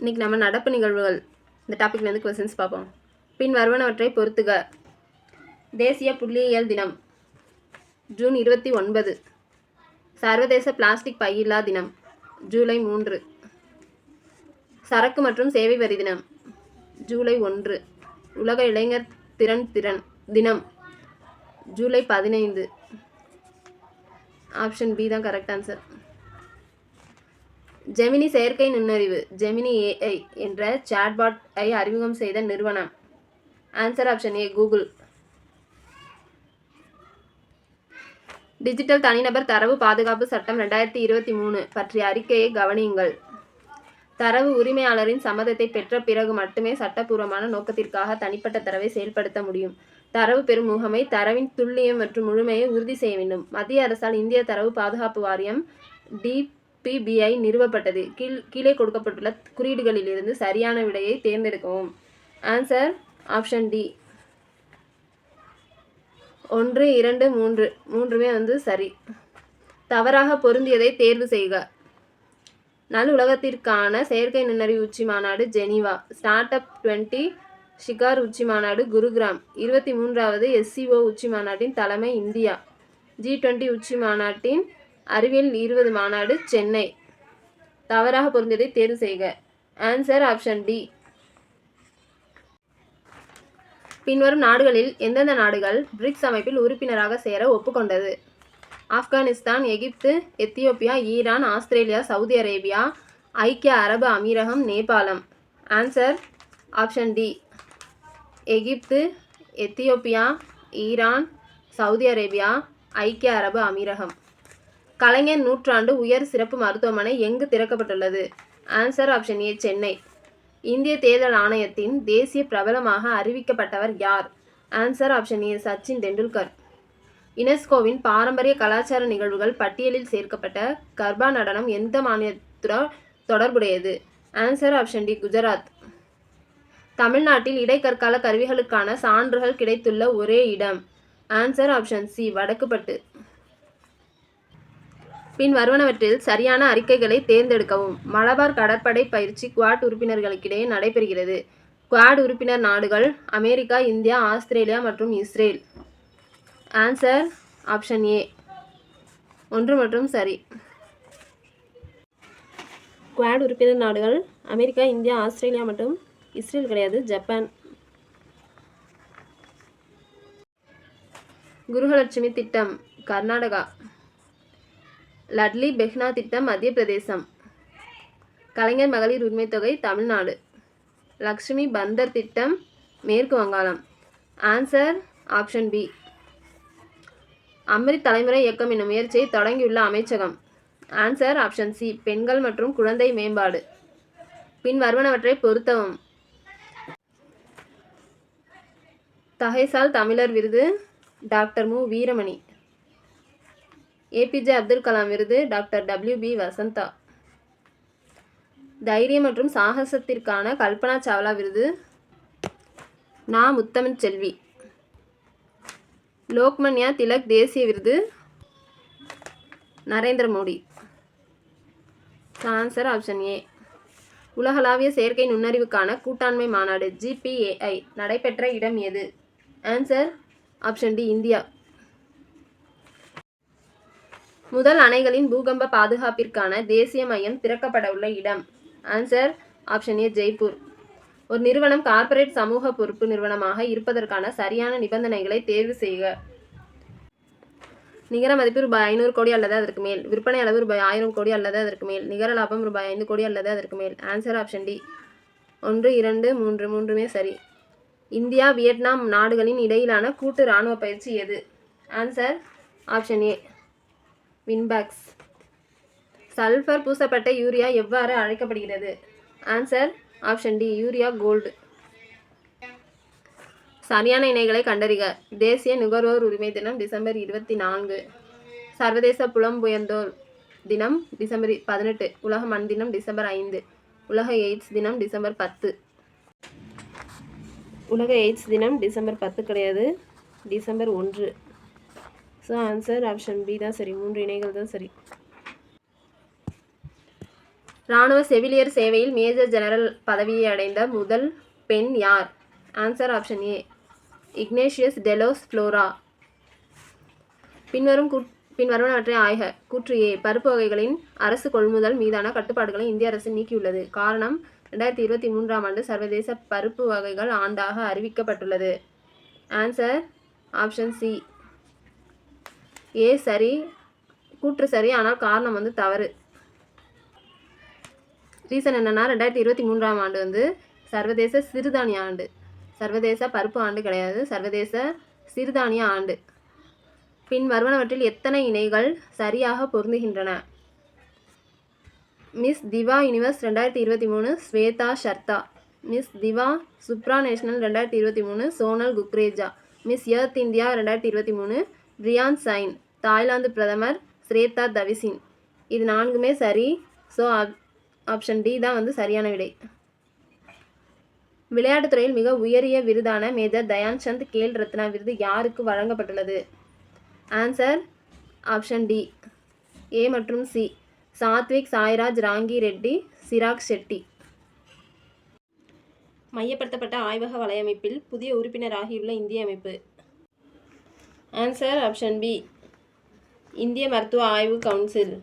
இன்றைக்கி நம்ம நடப்பு நிகழ்வுகள். இந்த டாப்பிக்லேருந்து கொஸ்டின்ஸ் பார்ப்போம். பின் வருவனவற்றை பொறுத்துக. தேசிய புள்ளியியல் தினம். ஜூன் இருபத்தி ஒன்பது. சர்வதேச பிளாஸ்டிக் பையில்லா தினம். ஜூலை மூன்று. சரக்கு மற்றும் சேவை வரி தினம். ஜூலை ஒன்று. உலக இளைஞர் திறன் திறன் தினம். ஜூலை பதினைந்து. ஆப்ஷன் பி தான் கரெக்ட் ஆன்சர் ஜெமினி செயற்கை நுண்ணறிவு ஜெமினி ஏஐ என்ற சாட்பாட் ஐ அறிமுகம் செய்த நிறுவனம். Answer option A Google digital தனிநபர் தரவு பாதுகாப்பு சட்டம் ரெண்டாயிரத்தி இருபத்தி மூணு பற்றிய அறிக்கையை கவனியுங்கள். தரவு உரிமையாளரின் சம்மதத்தை பெற்ற பிறகு மட்டுமே சட்டப்பூர்வமான நோக்கத்திற்காக தனிப்பட்ட தரவை செயல்படுத்த முடியும். தரவு பெறும் முகமை தரவின் துல்லியம் மற்றும் முழுமையை உறுதி செய்ய வேண்டும். மத்திய அரசால் இந்திய தரவு பாதுகாப்பு வாரியம் பிபிஐ நிறுவப்பட்டது. கீழ் கீழே கொடுக்கப்பட்டுள்ள குறியீடுகளிலிருந்து சரியான விடையை தேர்ந்தெடுக்கவும். ஆன்சர் ஆப்ஷன் டி ஒன்று இரண்டு மூன்று. மூன்றுமே வந்து சரி. தவறாக பொருந்தியதை தேர்வு செய்க. நல் உலகத்திற்கான செயற்கை நுண்ணறிவு உச்சி மாநாடு Geneva. Start up twenty Shikhar உச்சி மாநாடு குருகிராம். இருபத்தி மூன்றாவது எஸ்சிஓ உச்சி மாநாட்டின் தலைமை இந்தியா. ஜி டுவெண்ட்டி உச்சி மாநாட்டின் அறிவியல் இருபது மாநாடு சென்னை. தவறாக பொருந்தியதை தேர்வு செய்க. ஆன்சர் ஆப்ஷன் டி பின்வரும் நாடுகளில் எந்தெந்த நாடுகள் பிரிக்ஸ் அமைப்பில் உறுப்பினராக சேர ஒப்புக்கொண்டது? Afghanistan Egypt Ethiopia Iran Australia Saudi Arabia ஐக்கிய அரபு அமீரகம் நேபாளம். Answer option D Egypt Ethiopia Iran Saudi Arabia ஐக்கிய அரபு அமீரகம். கலைஞர் நூற்றாண்டு உயர் சிறப்பு மருத்துவமனை எங்கு திறக்கப்பட்டுள்ளது? Answer option A Chennai. இந்திய தேர்தல் ஆணையத்தின் தேசிய பிரபலமாக அறிவிக்கப்பட்டவர் யார்? Answer option A Sachin Tendulkar. யுனெஸ்கோவின் பாரம்பரிய கலாச்சார நிகழ்வுகள் பட்டியலில் சேர்க்கப்பட்ட கர்பா நடனம் எந்த மாநிலத்துடன் தொடர்புடையது? Answer option D Gujarat. தமிழ்நாட்டில் இடைக்கற்கால கருவிகளுக்கான சான்றுகள் கிடைத்துள்ள ஒரே இடம். Answer option C Vadakkupattu. பின் வருவனவற்றில் சரியான அறிக்கைகளை தேர்ந்தெடுக்கவும். மலபார் கடற்படை பயிற்சி குவாட் உறுப்பினர்களுக்கிடையே நடைபெறுகிறது. குவாட் உறுப்பினர் நாடுகள் அமெரிக்கா இந்தியா ஆஸ்திரேலியா மற்றும் இஸ்ரேல். Answer option A. ஒன்று மற்றும் சரி. குவாட் உறுப்பினர் நாடுகள் அமெரிக்கா இந்தியா ஆஸ்திரேலியா மற்றும் இஸ்ரேல் கிடையாது ஜப்பான். குருஹலட்சுமி திட்டம் கர்நாடகா. லட்லி பெஹ்னா திட்டம் மத்திய பிரதேசம். கலைஞர் மகளிர் உரிமை தொகை தமிழ்நாடு. லக்ஷ்மி பந்தர் திட்டம் மேற்கு வங்காளம். Answer option B. அம்ரித் தலைமுறை இயக்கம் என்னும் முயற்சியை தொடங்கியுள்ள அமைச்சகம். Answer option C. பெண்கள் மற்றும் குழந்தை மேம்பாடு. பின் வருவனவற்றை பொருத்தவும். தகைசால் தமிழர் விருது டாக்டர் மு. வீரமணி. ஏபிஜே அப்துல் கலாம் விருது டாக்டர் டபிள்யூ பி வசந்தா. தைரியம் மற்றும் சாகசத்திற்கான கல்பனா சாவ்லா விருது நா முத்தமிழ் செல்வி. லோக்மன்யா திலக் தேசிய விருது Narendra Modi. Answer option A உலகளாவிய செயற்கை நுண்ணறிவுக்கான கூட்டாண்மை மாநாடு ஜிபிஏஐ நடைபெற்ற இடம் எது? Answer option D India. முதல் அணைகளின் பூகம்ப பாதுகாப்பிற்கான தேசிய மையம் திறக்கப்பட உள்ள இடம். ஆன்சர் ஆப்ஷன் ஏ ஜெய்ப்பூர் ஒரு நிறுவனம் கார்ப்பரேட் சமூக பொறுப்பு நிறுவனமாக இருப்பதற்கான சரியான நிபந்தனைகளை தேர்வு செய்க. நிகர மதிப்பு ரூபாய் ஐநூறு கோடி அல்லது அதற்கு மேல். விற்பனை அளவு ரூபாய் ஆயிரம் கோடி அல்லது அதற்கு மேல். நிகர லாபம் ரூபாய் ஐந்து கோடி அல்லது அதற்கு மேல். ஆன்சர் ஆப்ஷன் டி ஒன்று இரண்டு மூன்று மூன்றுமே சரி. இந்தியா வியட்நாம் நாடுகளின் இடையிலான கூட்டு இராணுவ பயிற்சி எது? Answer option A VINBAX sulphur பூசப்பட்ட யூரியா எவ்வாறு அழைக்கப்படுகிறது? Answer option D urea gold சரியான இணைகளை கண்டறிக. தேசிய நுகர்வோர் உரிமை தினம் டிசம்பர் இருபத்தி நான்கு சர்வதேச புலம்பெயர்ந்தோர் தினம் டிசம்பர் பதினெட்டு. உலக மண் தினம் டிசம்பர் ஐந்து. உலக எய்ட்ஸ் தினம் டிசம்பர் பத்து. உலக எய்ட்ஸ் தினம் டிசம்பர் பத்து கிடையாது. டிசம்பர் ஒன்று. ஸோ ஆன்சர் ஆப்ஷன் பி தான் சரி. மூன்று இணைகள் தான் சரி. இராணுவ செவிலியர் சேவையில் மேஜர் ஜெனரல் பதவியை அடைந்த முதல் பெண் யார்? Answer option A Ignatius Delos Flora பின்வரும் குட் பின்வருவனவற்றை ஆய்க. கூற்று ஏ பருப்பு வகைகளின் அரசு கொள்முதல் மீதான கட்டுப்பாடுகளை இந்திய அரசு நீக்கியுள்ளது. காரணம் ரெண்டாயிரத்தி இருபத்தி மூன்றாம் ஆண்டு சர்வதேச பருப்பு வகைகள் ஆண்டாக அறிவிக்கப்பட்டுள்ளது. ஆன்சர் ஆப்ஷன் சி ஏ சரி கூற்று சரி ஆனால் காரணம் வந்து தவறு. ரீசன் என்னென்னா ரெண்டாயிரத்தி இருபத்தி மூன்றாம் ஆண்டு வந்து சர்வதேச சிறுதானிய ஆண்டு. சர்வதேச பருப்பு ஆண்டு கிடையாது சர்வதேச சிறுதானிய ஆண்டு. பின் வருவனவற்றில் எத்தனை இணைகள் சரியாக பொருந்துகின்றன? மிஸ் திவா யூனிவர்ஸ் ரெண்டாயிரத்தி இருபத்தி மூணு Shweta Sharda. Miss Diva national ரெண்டாயிரத்தி இருபத்தி மூணு Sonal Kukreja. Miss Earth India ரெண்டாயிரத்தி இருபத்தி மூணு ரியான் சைன். தாய்லாந்து பிரதமர் ஸ்ரேதா தவிசின். இது நான்குமே சரி. ஸோ ஆப்ஷன் டி தான் வந்து சரியான விடை. விளையாட்டுத் துறையில் மிக உயரிய விருதான மேஜர் தயான் சந்த் கேல் ரத்னா விருது யாருக்கு வழங்கப்பட்டுள்ளது? Answer option D. ஏ மற்றும் சி. சாத்விக் சாய்ராஜ் ராங்கி ரெட்டி சிராக் ஷெட்டி. மையப்படுத்தப்பட்ட ஆய்வக வலையமைப்பில் புதிய உறுப்பினராகியுள்ள இந்திய அமைப்பு. Answer option B. இந்திய மருத்துவ ஆய்வு கவுன்சில்